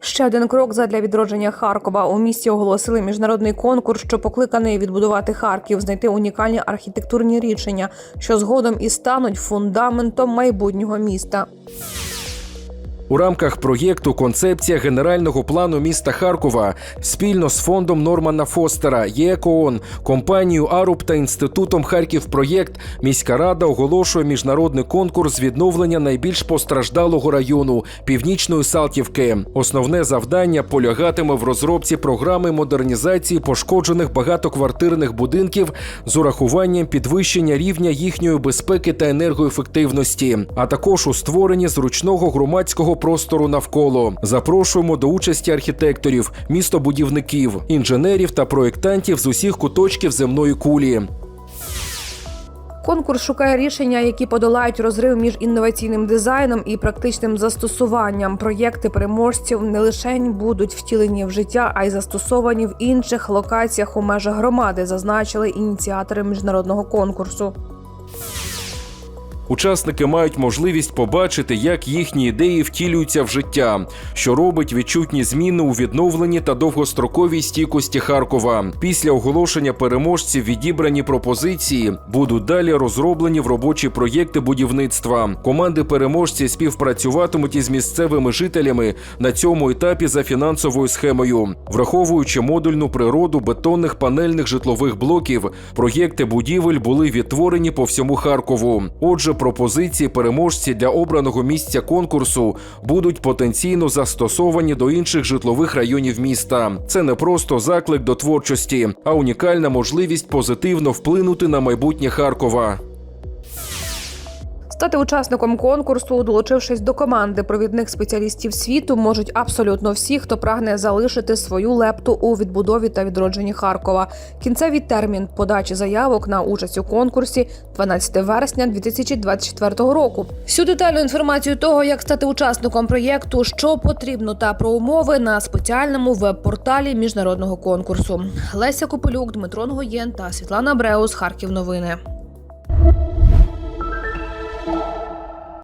Ще один крок задля відродження Харкова. У місті оголосили міжнародний конкурс, що покликаний відбудувати Харків, знайти унікальні архітектурні рішення, що згодом і стануть фундаментом майбутнього міста. У рамках проєкту Концепція генерального плану міста Харкова спільно з фондом Нормана Фостера, ЄКООН, компанією Аруб та інститутом Харків Проєкт міська рада оголошує міжнародний конкурс відновлення найбільш постраждалого району північної Салтівки. Основне завдання полягатиме в розробці програми модернізації пошкоджених багатоквартирних будинків з урахуванням підвищення рівня їхньої безпеки та енергоефективності, а також у створенні зручного громадського простору навколо. Запрошуємо до участі архітекторів, містобудівників, інженерів та проєктантів з усіх куточків земної кулі. Конкурс шукає рішення, які подолають розрив між інноваційним дизайном і практичним застосуванням. Проєкти переможців не лише будуть втілені в життя, а й застосовані в інших локаціях у межах громади, зазначили ініціатори міжнародного конкурсу. Учасники мають можливість побачити, як їхні ідеї втілюються в життя, що робить відчутні зміни у відновленні та довгостроковій стійкості Харкова. Після оголошення переможців відібрані пропозиції будуть далі розроблені в робочі проєкти будівництва. Команди переможці співпрацюватимуть із місцевими жителями на цьому етапі за фінансовою схемою, враховуючи модульну природу бетонних панельних житлових блоків. Проєкти будівель були відтворені по всьому Харкову. Отже, пропозиції переможці для обраного місця конкурсу будуть потенційно застосовані до інших житлових районів міста. Це не просто заклик до творчості, а унікальна можливість позитивно вплинути на майбутнє Харкова. Стати учасником конкурсу, долучившись до команди провідних спеціалістів світу, можуть абсолютно всі, хто прагне залишити свою лепту у відбудові та відродженні Харкова. Кінцевий термін подачі заявок на участь у конкурсі 12 вересня 2024 року. Всю детальну інформацію того, як стати учасником проєкту, що потрібно та про умови на спеціальному веб-порталі міжнародного конкурсу. Леся Копилюк, Дмитро Нгоєн та Світлана Бреус. Харків. Новини.